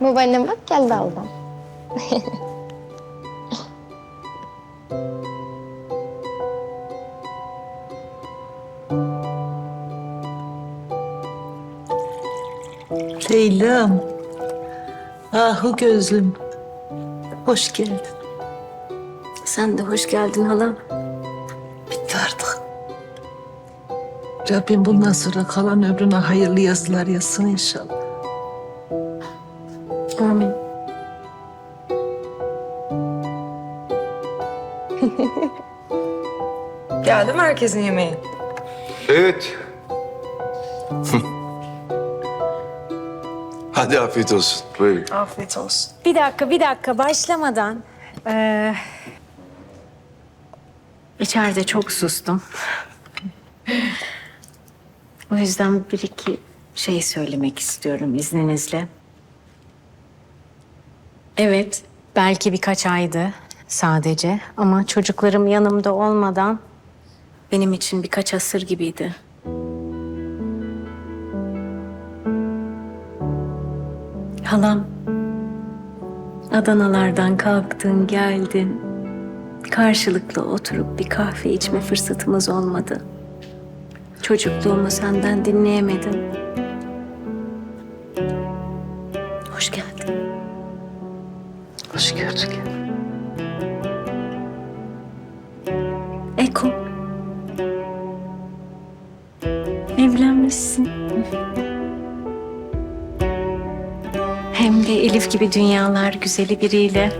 Babaannem bak geldi aldım. Leyla'm. Ahu gözlüm. Hoş geldin. Sen de hoş geldin halam. Rabbim bundan sonra kalan ömrüne hayırlı yazılar yazsın inşallah. Amin. Geldi mi herkesin yemeği? Evet. Hadi afiyet olsun. Buyurun. Afiyet olsun. Bir dakika, bir dakika. Başlamadan. eee, İçeride çok sustum. O yüzden bir iki şey söylemek istiyorum izninizle. evet, belki birkaç aydı sadece. Ama çocuklarım yanımda olmadan Benim için birkaç asır gibiydi. Halam, Adanalardan kalktın, geldin. Karşılıklı oturup bir kahve içme fırsatımız olmadı. Çocukluğumu senden dinleyemedim. Hoş geldin. Hoş gördük. Eko. Evlenmişsin. Hem de Elif gibi dünyalar güzeli biriyle.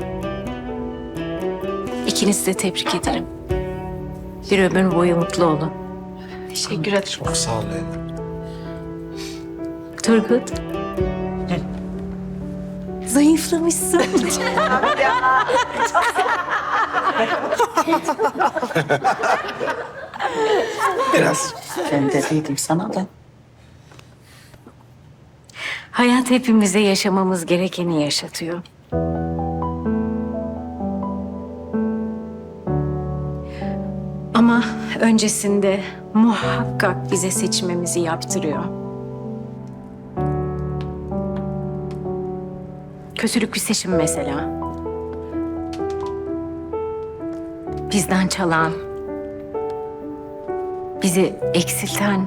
İkinizi de tebrik ederim. Bir ömür boyu mutlu olun. Teşekkür ederim. Çok sağ ol Leyla. Turgut. Zayıflamışsın. Biraz. Ben dediydim sana da. Hayat hepimize yaşamamız gerekeni yaşatıyor. Ama öncesinde muhakkak bize seçmemizi yaptırıyor. Kötülük bir seçim mesela. Bizden çalan, bizi eksilten,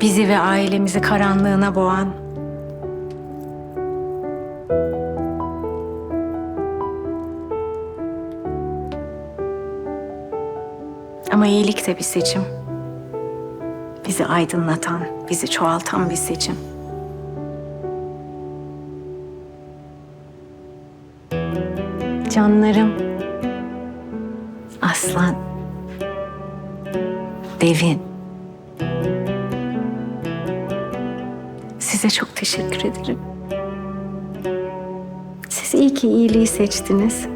bizi ve ailemizi karanlığına boğan. Ama iyilik de bir seçim. Bizi aydınlatan, bizi çoğaltan bir seçim. Canlarım. Aslan. Devin. Size çok teşekkür ederim. Siz iyi ki iyiliği seçtiniz.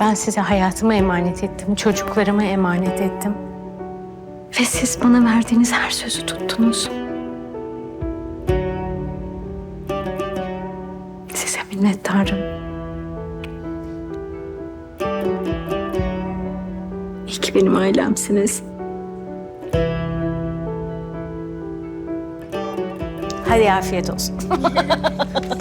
Ben size hayatımı emanet ettim, çocuklarımı emanet ettim. Ve siz bana verdiğiniz her sözü tuttunuz. Size minnettarım. İyi ki benim ailemsiniz. Hadi afiyet olsun.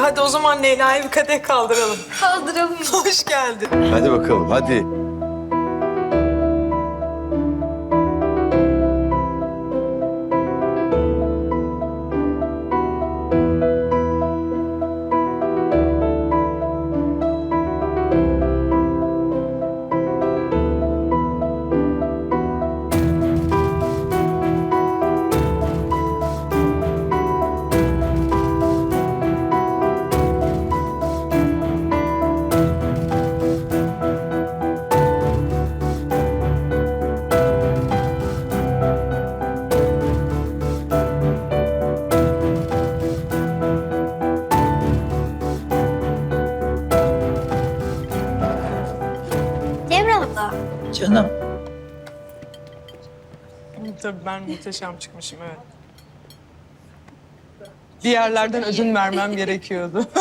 Hadi o zaman Leyla'ya bir kadeh kaldıralım. Kaldıralım. Hoş geldin. Hadi bakalım hadi. Abla. Canım. Tabii ben muhteşem çıkmışım evet. Bir yerlerden ödün vermem gerekiyordu.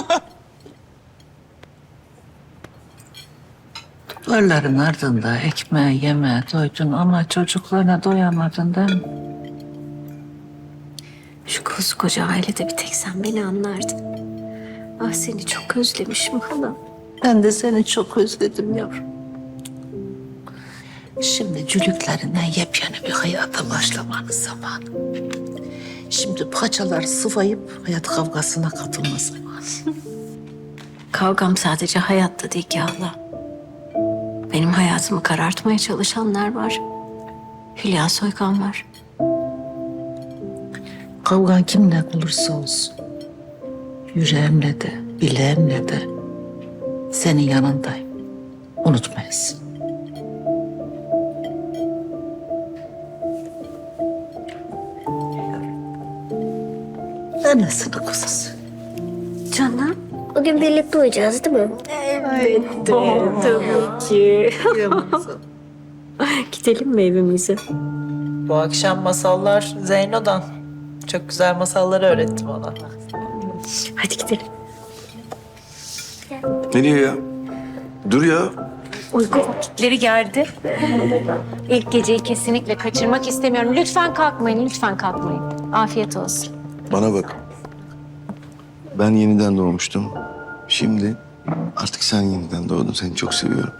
Duvarların ardında ekmeğe yemeğe doydun ama çocuklarına doyamadın değil mi? Şu koskoca ailede bir tek sen beni anlardın. Ah seni çok özlemişim hala. Ben de seni çok özledim yavrum. Şimdi cülüklerinden yepyeni bir hayata başlamanın zamanı. Şimdi paçaları sıvayıp hayat kavgasına katılma zamanı. Kavgam sadece hayatta değil ki hala. Benim hayatımı karartmaya çalışanlar var. Hülya Soykan var. Kavgan kimle olursa olsun. Yüreğimle de, bileğimle de senin yanındayım. Unutmayasın. Annesinin kuzusu. Canım. Bugün birlikte uyuyacağız değil mi? Tabii ki. Gidelim mi evimize? Bu akşam masallar Zeyno'dan. Çok güzel masallar öğrettim ona. Hadi gidelim. Nereye ya? Dur ya. Uyku vakitleri geldi. İlk geceyi kesinlikle kaçırmak istemiyorum. Lütfen kalkmayın, lütfen kalkmayın. Afiyet olsun. Bana bak. Ben yeniden doğmuştum. Şimdi artık sen yeniden doğdun. Seni çok seviyorum.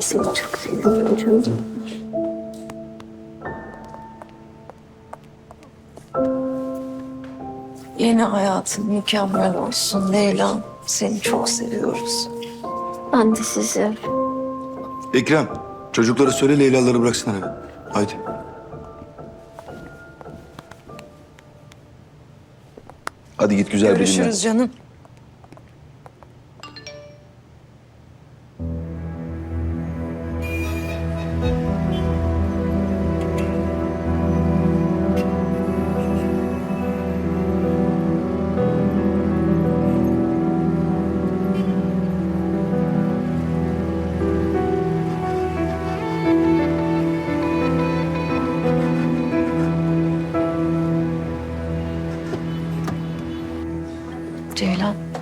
Seni çok seviyorum canım. Yeni hayatın mükemmel olsun Leyla. Seni çok seviyoruz. Ben de sizi. Ekrem, çocuklara söyle Leyla'ları bıraksınlar eve. Haydi. Hadi git güzel bir dinlen. Görüşürüz canım.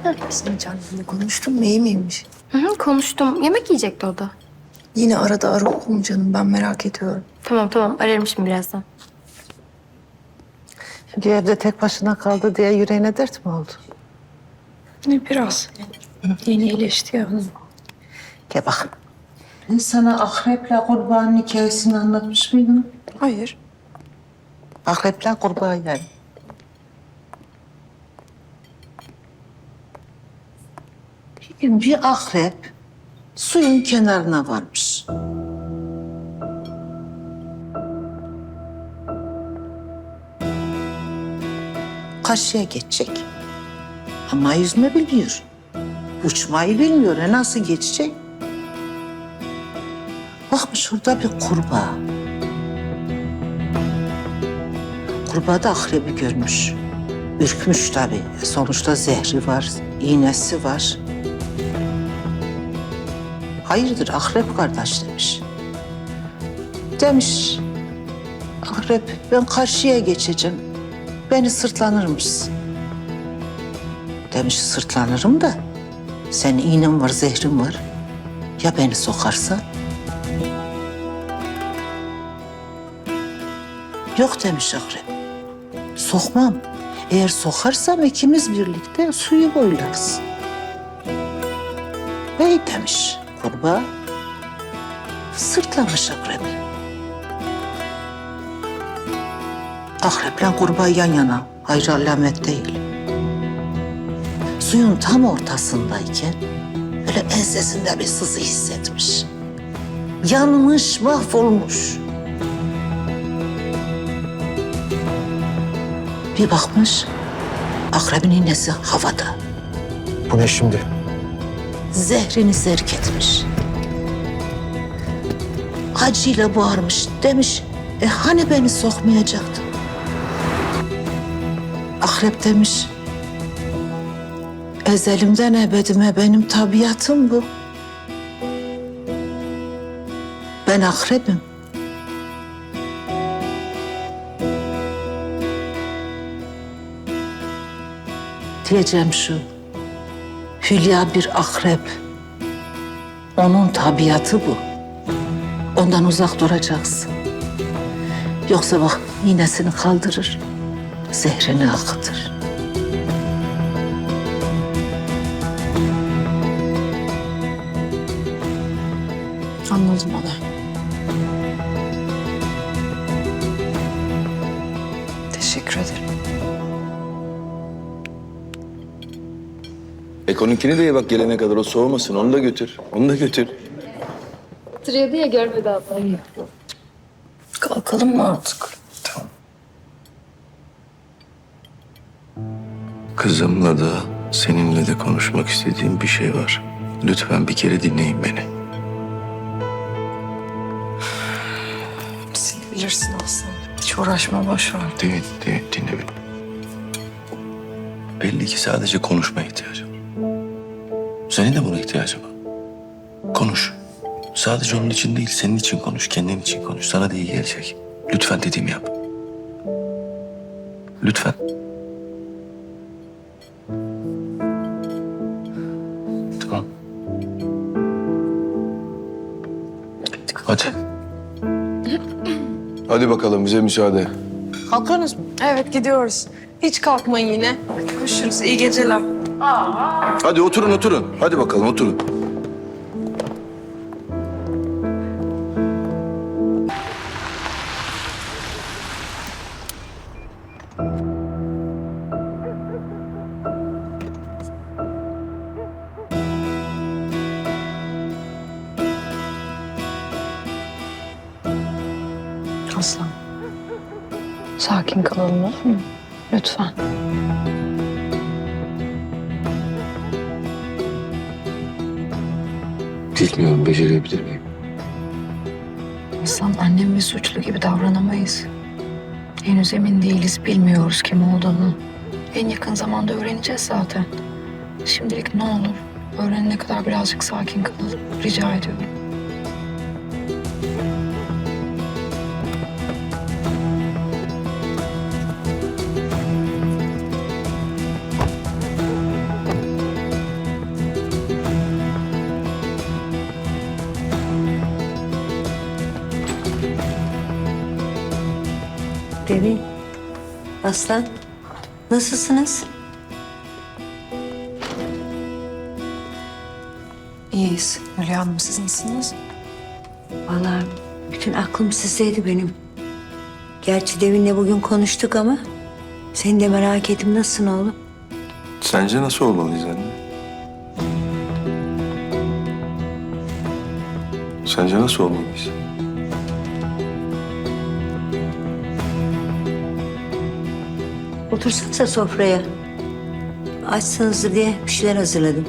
Ceylan. Senin canınla konuştun mu? İyi miymiş? Hı hı, konuştum. Yemek yiyecekti o da. Yine arada ara oğlum canım. Ben merak ediyorum. Tamam tamam ararım şimdi birazdan. Şimdi evde tek başına kaldı diye yüreğine dert mi oldu? Ne biraz. Yeni iyileşti ya hanım. Gel bak. Ben sana akreple kurbanın hikayesini anlatmış mıydım? Hayır. Akreple kurbağa yani. Gün bir akrep suyun kenarına varmış. Karşıya geçecek. Ama yüzme biliyor. Uçmayı bilmiyor. E nasıl geçecek? Bakmış orada bir kurbağa. Kurbağa da akrebi görmüş. Ürkmüş tabii. E Sonuçta zehri var, iğnesi var. Hayırdır akrep kardeş demiş. Demiş, akrep ben karşıya geçeceğim. Beni sırtlanır mısın? Demiş sırtlanırım da senin iğnen var, zehrin var. Ya beni sokarsa? Yok demiş akrep. Sokmam. Eğer sokarsam ikimiz birlikte suyu boylarız. Bey demiş kurbağa. Sırtlamış akrebi. Akreple kurbağa yan yana. Ayrı alamet değil. Suyun tam ortasındayken böyle ensesinde bir sızı hissetmiş. Yanmış, mahvolmuş. Bir bakmış, akrebin iğnesi havada. Bu ne şimdi? Zehrini zerk etmiş. Acıyla bağırmış. Demiş, e hani beni sokmayacaktın? Akrep demiş, ezelimden ebedime benim tabiatım bu. Ben akrebim. Diyeceğim şu. Hülya bir akrep. Onun tabiatı bu. Ondan uzak duracaksın. Yoksa bak iğnesini kaldırır, zehrini akıtır. Eko'nunkini de ye bak gelene kadar o soğumasın. Onu da götür. Onu da götür. Titriyordu ya görmedi ablayı. Kalkalım mı artık? Tamam. Kızımla da seninle de konuşmak istediğim bir şey var. Lütfen bir kere dinleyin beni. Seni bilirsin Aslan. Hiç uğraşma boş ver. Dinle, dinle, dinle beni. Belli ki sadece konuşmaya ihtiyacım. Senin de buna ihtiyacın var. Konuş. Sadece onun için değil, senin için konuş, kendin için konuş. Sana da iyi gelecek. Lütfen dediğimi yap. Lütfen. Tamam. Hadi. Hadi bakalım bize müsaade. Kalkıyorsunuz mu? Evet gidiyoruz. Hiç kalkmayın yine. Görüşürüz. İyi geceler. Hadi oturun oturun. Hadi bakalım oturun. Aslan. Sakin kalalım olur mu? Lütfen. Bilmiyorum becerebilir miyim? Aslan annem bir suçlu gibi davranamayız. Henüz emin değiliz, bilmiyoruz kim olduğunu. En yakın zamanda öğreneceğiz zaten. Şimdilik ne olur öğrenene kadar birazcık sakin kalalım. Rica ediyorum. Aslan, nasılsınız? İyiyiz. Hülya Hanım siz nasılsınız? Vallahi bütün aklım sizdeydi benim. Gerçi Devin'le bugün konuştuk ama seni de merak ettim. Nasılsın oğlum? Sence nasıl olmalıyız anne? Sence nasıl olmalıyız? Otursanıza sofraya. Açsınızdır diye bir şeyler hazırladım.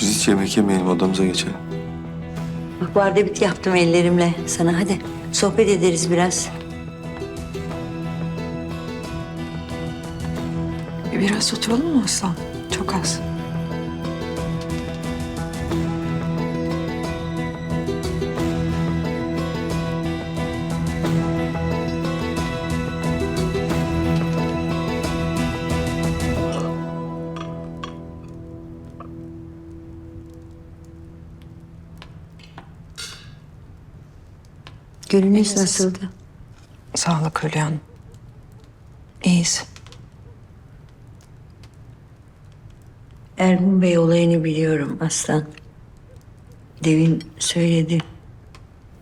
Biz hiç yemek yemeyelim odamıza geçelim. Bak bardebit yaptım ellerimle sana. Hadi sohbet ederiz biraz. Biraz oturalım mı Aslan? Çok az. Gününüz nasıldı? Sağlık Hülya Hanım. İyiyiz. Ergun Bey olayını biliyorum Aslan. Devin söyledi.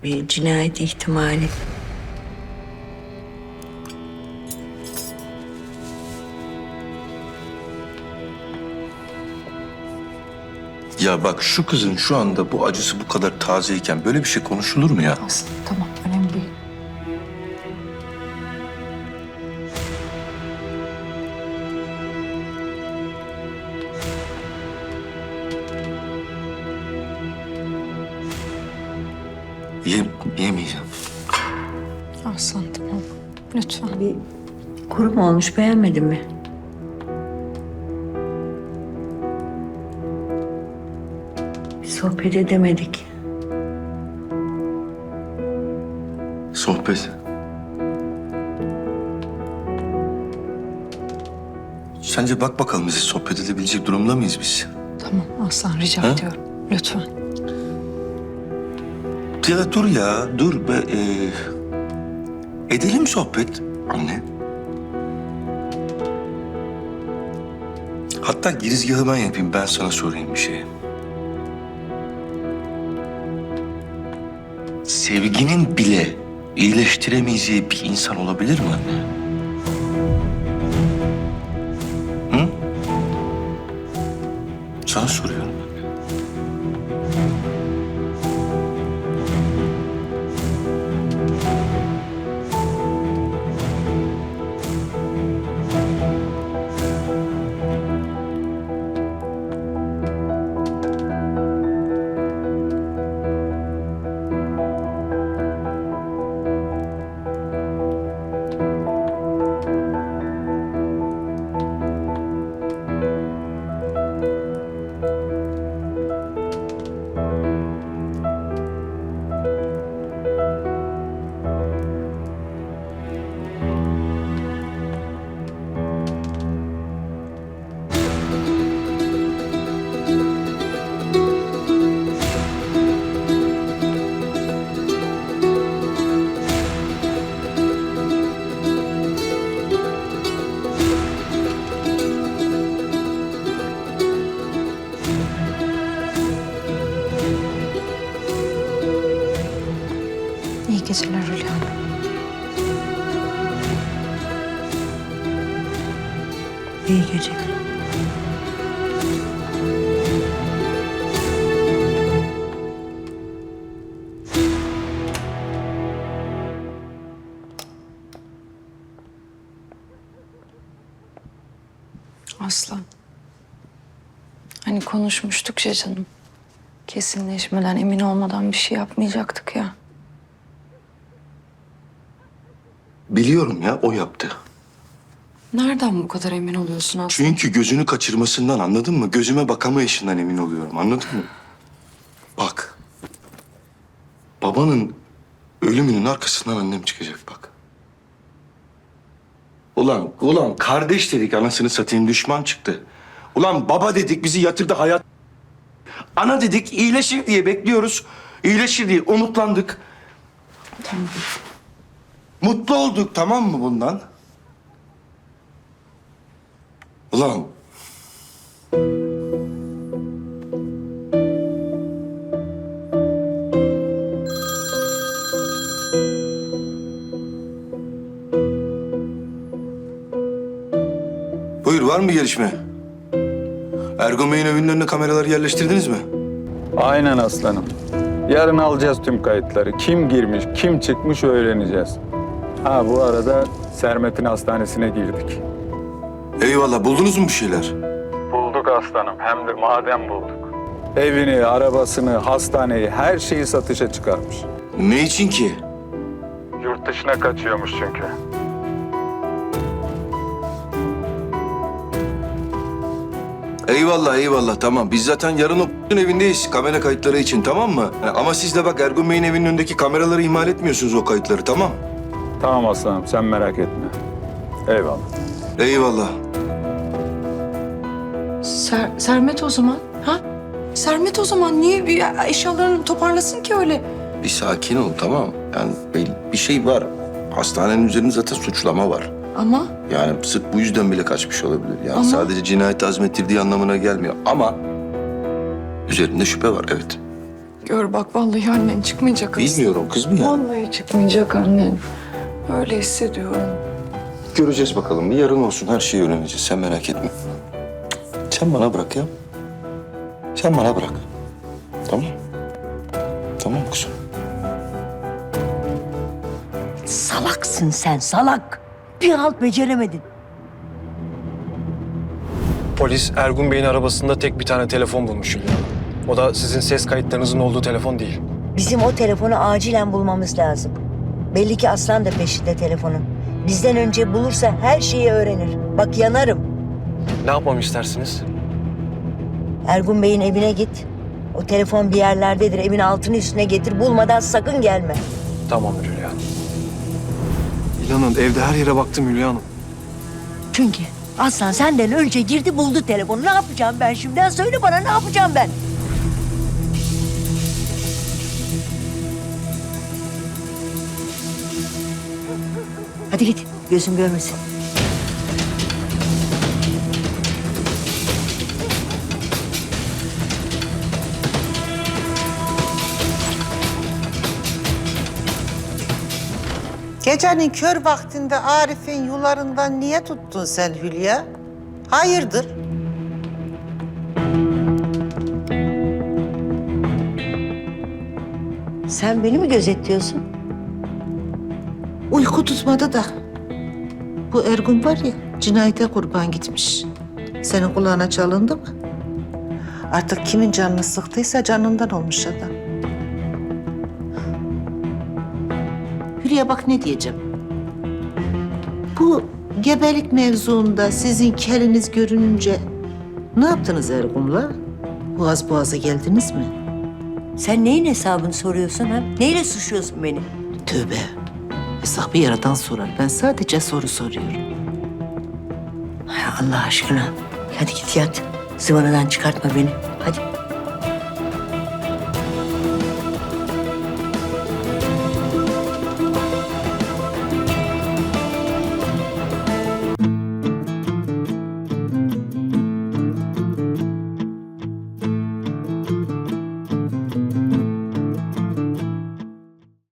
Bir cinayet ihtimali. Ya bak şu kızın şu anda bu acısı bu kadar tazeyken böyle bir şey konuşulur mu ya? Aslan tamam Yem, yemeyeceğim. Aslan tamam. Lütfen. Bir kurum olmuş beğenmedin mi? Bir sohbet edemedik. Sohbet. Sence bak bakalım bizi sohbet edebilecek durumda mıyız biz? Tamam Aslan rica Ha? ediyorum. Lütfen. Ya dur ya, dur be. ee, edelim sohbet anne. Hatta girizgahı ben yapayım, ben sana sorayım bir şey. Sevginin bile iyileştiremeyeceği bir insan olabilir mi anne? Aslan. Hani konuşmuştuk ya canım. Kesinleşmeden, emin olmadan bir şey yapmayacaktık ya. Biliyorum ya, o yaptı. Nereden bu kadar emin oluyorsun Aslan? Çünkü gözünü kaçırmasından anladın mı? Gözüme bakamayışından emin oluyorum anladın mı? Bak. Babanın ölümünün arkasından annem çıkacak bak. Ulan, ulan kardeş dedik anasını satayım düşman çıktı. Ulan baba dedik bizi yatırdı hayat. Ana dedik iyileşir diye bekliyoruz. İyileşir diye umutlandık. Tamam. Mutlu olduk tamam mı bundan? Ulan var mı gelişme? Ergun Bey'in evinin önüne kameraları yerleştirdiniz mi? Aynen aslanım. Yarın alacağız tüm kayıtları. Kim girmiş, kim çıkmış öğreneceğiz. Ha bu arada Sermet'in hastanesine girdik. Eyvallah buldunuz mu bir şeyler? Bulduk aslanım. Hem de madem bulduk. Evini, arabasını, hastaneyi, her şeyi satışa çıkarmış. Ne için ki? Yurt dışına kaçıyormuş çünkü. Eyvallah eyvallah tamam. Biz zaten yarın o evindeyiz kamera kayıtları için tamam mı? Ha, Ama siz de bak Ergun Bey'in evinin önündeki kameraları ihmal etmiyorsunuz o kayıtları tamam? Tamam aslanım sen merak etme. Eyvallah. Eyvallah. Ser, Sermet o zaman. Ha? Sermet o zaman niye bir eşyalarını toparlasın ki öyle? Bir sakin ol tamam. Yani bir şey var. Hastanenin üzerinde zaten suçlama var. Ama Yani sırf bu yüzden bile kaçmış olabilir. Yani Ama- sadece cinayet azmettirdiği anlamına gelmiyor. Ama üzerinde şüphe var evet. gör bak vallahi annen çıkmayacak. Bilmiyorum kız mı ya? Vallahi çıkmayacak annen. Öyle hissediyorum. Göreceğiz bakalım. Bir yarın olsun her şeyi öğreneceğiz. Sen merak etme. Sen bana bırak ya. Sen bana bırak. Tamam. Tamam kuzum. Salaksın sen salak. Bir halt beceremedin. Polis Ergun Bey'in arabasında tek bir tane telefon bulmuş Hülya. O da sizin ses kayıtlarınızın olduğu telefon değil. Bizim o telefonu acilen bulmamız lazım. Belli ki Aslan da peşinde telefonun. Bizden önce bulursa her şeyi öğrenir. Bak yanarım. Ne yapmamı istersiniz? Ergun Bey'in evine git. O telefon bir yerlerdedir. Evin altını üstüne getir. Bulmadan sakın gelme. Tamamdır Hülya Hanım. İnanın evde her yere baktım Hülya Hanım. Çünkü Aslan senden önce girdi buldu telefonu. Ne yapacağım ben şimdiden? Söyle bana ne yapacağım ben? Hadi git. Gözüm görmesin. Gecenin kör vaktinde Arif'in yularından niye tuttun sen Hülya? Hayırdır? Sen beni mi gözetliyorsun? Uyku tutmadı da. Bu Ergun var ya, cinayete kurban gitmiş. Senin kulağına çalındı mı? Artık kimin canını sıktıysa canından olmuş adam. Hülya bak ne diyeceğim. Bu gebelik mevzuunda sizin keliniz görününce ne yaptınız Ergun'la? Boğaz boğaza geldiniz mi? Sen neyin hesabını soruyorsun ha? Neyle suçluyorsun beni? Tövbe. Hesabı yaradan sorar. Ben sadece soru soruyorum. Hay Allah aşkına. Hadi git yat. Zıvanadan çıkartma beni. Hadi.